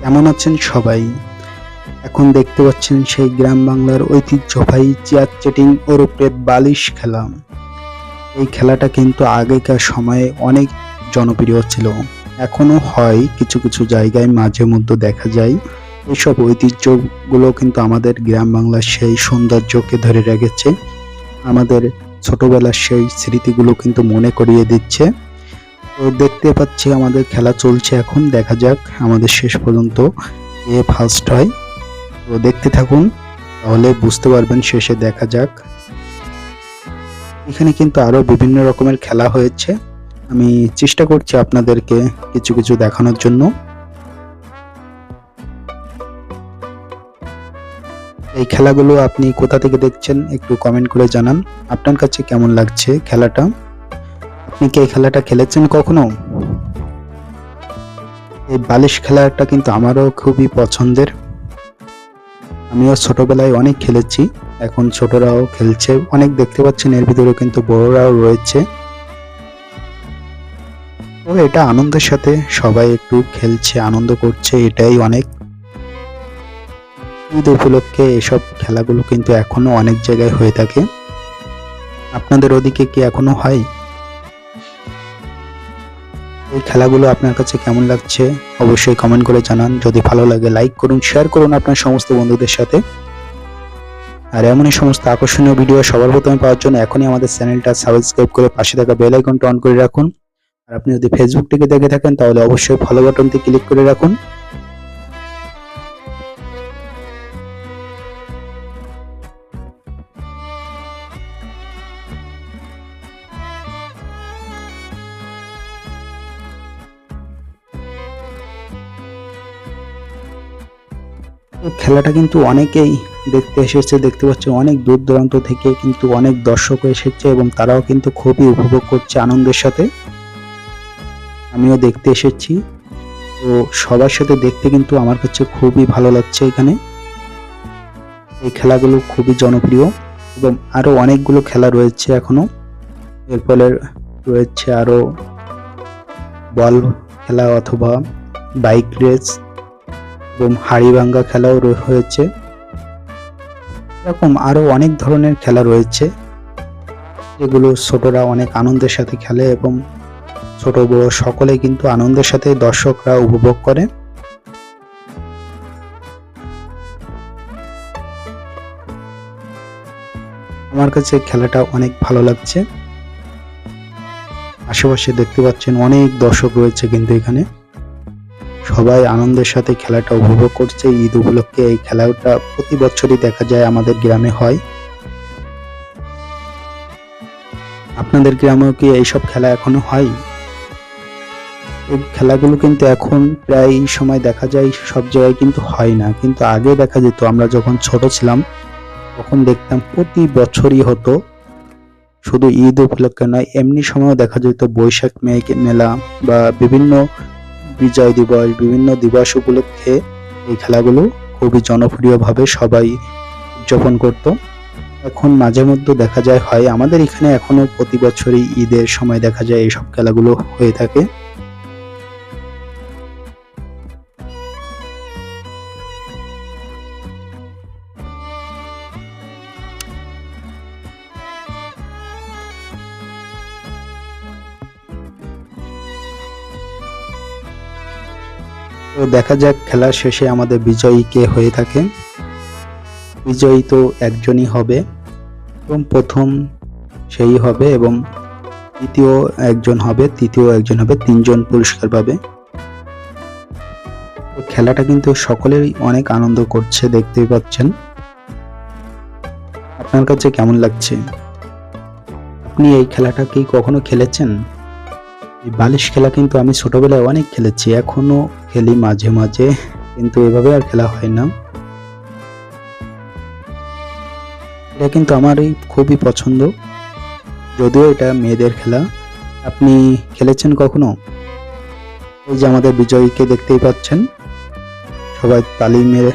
কেমন আছেন সবাই? এখন দেখতে পাচ্ছেন সেই গ্রাম বাংলার ঐতিহ্যবাহী চেয়ার চেটিং ওর উপরে বালিশ খেলা। এই খেলাটা কিন্তু আগেকার সময়ে অনেক জনপ্রিয় ছিল। এখনও হয়, কিছু কিছু জায়গায় মাঝে মধ্যে দেখা যায়। এইসব ঐতিহ্যগুলো কিন্তু আমাদের গ্রাম বাংলার সেই সৌন্দর্যকে ধরে রেখেছে। আমাদের ছোটবেলার সেই স্মৃতিগুলো কিন্তু মনে করিয়ে দিচ্ছে। তো দেখতে পাচ্ছি আমাদের খেলা চলছে এখন। দেখা যাক আমাদের শেষ পর্যন্ত এ ফার্স্ট হয়। তো দেখতে থাকুন, তাহলে বুঝতে পারবেন শেষে দেখা যাক। এখানে কিন্তু আরও বিভিন্ন রকমের খেলা হয়েছে। আমি চেষ্টা করছি আপনাদেরকে কিছু কিছু দেখানোর জন্য। এই খেলাগুলো আপনি কোথা থেকে দেখছেন একটু কমেন্ট করে জানান। আপনার কাছে কেমন লাগছে খেলাটা? আপনি কি এই খেলাটা খেলেছেন কখনো? এই বালিশ খেলাটা কিন্তু আমারও খুবই পছন্দের। আমিও ছোটবেলায় অনেক খেলেছি, এখন ছোটরাও খেলছে, অনেক দেখতে পাচ্ছেন, এর ভিতরে কিন্তু বড়রাও রয়েছে। তো এটা আনন্দের সাথে সবাই একটু খেলছে, আনন্দ করছে, এটাই অনেক। ঈদ উপলক্ষে এসব খেলাগুলো কিন্তু এখনও অনেক জায়গায় হয়ে থাকে। আপনাদের ওদিকে কি এখনও হয়? খেলাগুলো আপনার কাছে কেমন লাগছে, অবশ্যই কমেন্ট করে জানান। যদি ভালো লাগে লাইক করুন শেয়ার করুন আপনার সমস্ত বন্ধুদের সাথে। আর এমনই সমস্ত আকর্ষণীয় ভিডিও সবার প্রথমে পাওয়ার জন্য এখনই আমাদের চ্যানেলটা সাবস্ক্রাইব করে পাশে থাকা বেল আইকনটা অন করে রাখুন। আর আপনি যদি ফেসবুক থেকে দেখে থাকেন, তাহলে অবশ্যই ফলো বাটনটি ক্লিক করে রাখুন। খেলাটা কিন্তু অনেকেই দেখতে এসেছে, দেখতে পাচ্ছি অনেক দূর দূরান্ত থেকে কিন্তু অনেক দর্শক এসেছে এবং তারাও কিন্তু খুবই উপভোগ করছে আনন্দের সাথে। আমিও দেখতে এসেছি। তো সবার সাথে দেখতে কিন্তু আমার কাছে খুবই ভালো লাগছে এখানে। এই খেলাগুলো খুবই জনপ্রিয় এবং আরও অনেকগুলো খেলা রয়েছে এখনও। এরপরে রয়েছে আরও বল খেলা অথবা বাইক রেস এবং হাড়ি ভাঙ্গা খেলাও হয়েছে। এরকম আরও অনেক ধরনের খেলা রয়েছে। যেগুলো ছোটরা অনেক আনন্দের সাথে খেলে এবং ছোট বড় সকলে কিন্তু আনন্দের সাথে দর্শকরা উপভোগ করে। আমার কাছে খেলাটা অনেক ভালো লাগছে। আশেপাশে দেখতে পাচ্ছেন অনেক দর্শক রয়েছে কিন্তু এখানে। সবাই আনন্দের সাথে খেলাটা উপভোগ করছে। ঈদ উপলক্ষে এই খেলাটা প্রতি বছরই দেখা যায় আমাদের গ্রামে হয়। আপনাদের গ্রামেও কি এইসব খেলা এখনও হয়? এই খেলাগুলো কিন্তু এখন প্রায় সময় দেখা যায়, সব জায়গায় কিন্তু হয় না। কিন্তু আগে দেখা যেত, আমরা যখন ছোট ছিলাম, তখন দেখতাম প্রতি বছরই হতো। শুধু ঈদ উপলক্ষে নয়, এমনি সময়ও দেখা যেত বৈশাখ মেলা বা বিভিন্ন বিজয় দিবস, বিভিন্ন দিবস উপলক্ষে এই খেলাগুলো খুবই জনপ্রিয়ভাবে সবাই উদযাপন করত। এখন মাঝে মধ্যে দেখা যায়, হয় আমাদের এখানে এখনও প্রতি বছরই ঈদের সময় দেখা যায় এইসব খেলাগুলো হয়ে থাকে। তো দেখা যাক খেলার শেষে আমাদের বিজয়ী কে হয়ে থাকে। বিজয়ী তো একজনই হবে। এবং প্রথম সেই হবে এবং দ্বিতীয় একজন হবে, তৃতীয় একজন হবে, তিনজন পুরস্কার পাবে। খেলাটা কিন্তু সকলেই অনেক আনন্দ করছে, দেখতেই পাচ্ছেন। আপনার কাছে কেমন লাগছে? আপনি এই খেলাটা কি কখনো খেলেছেন? এই বালিশ খেলা কিন্তু আমি ছোটবেলায় অনেক খেলেছি, এখনও খেলি মাঝে মাঝে, কিন্তু এভাবে আর খেলা হয় না। এটা কিন্তু আমারই খুবই পছন্দ, যদিও এটা মেয়েদের খেলা। আপনি খেলেছেন কখনো? এই যে আমাদের বিজয়ীকে দেখতেই পাচ্ছেন, সবাই তালি মেরে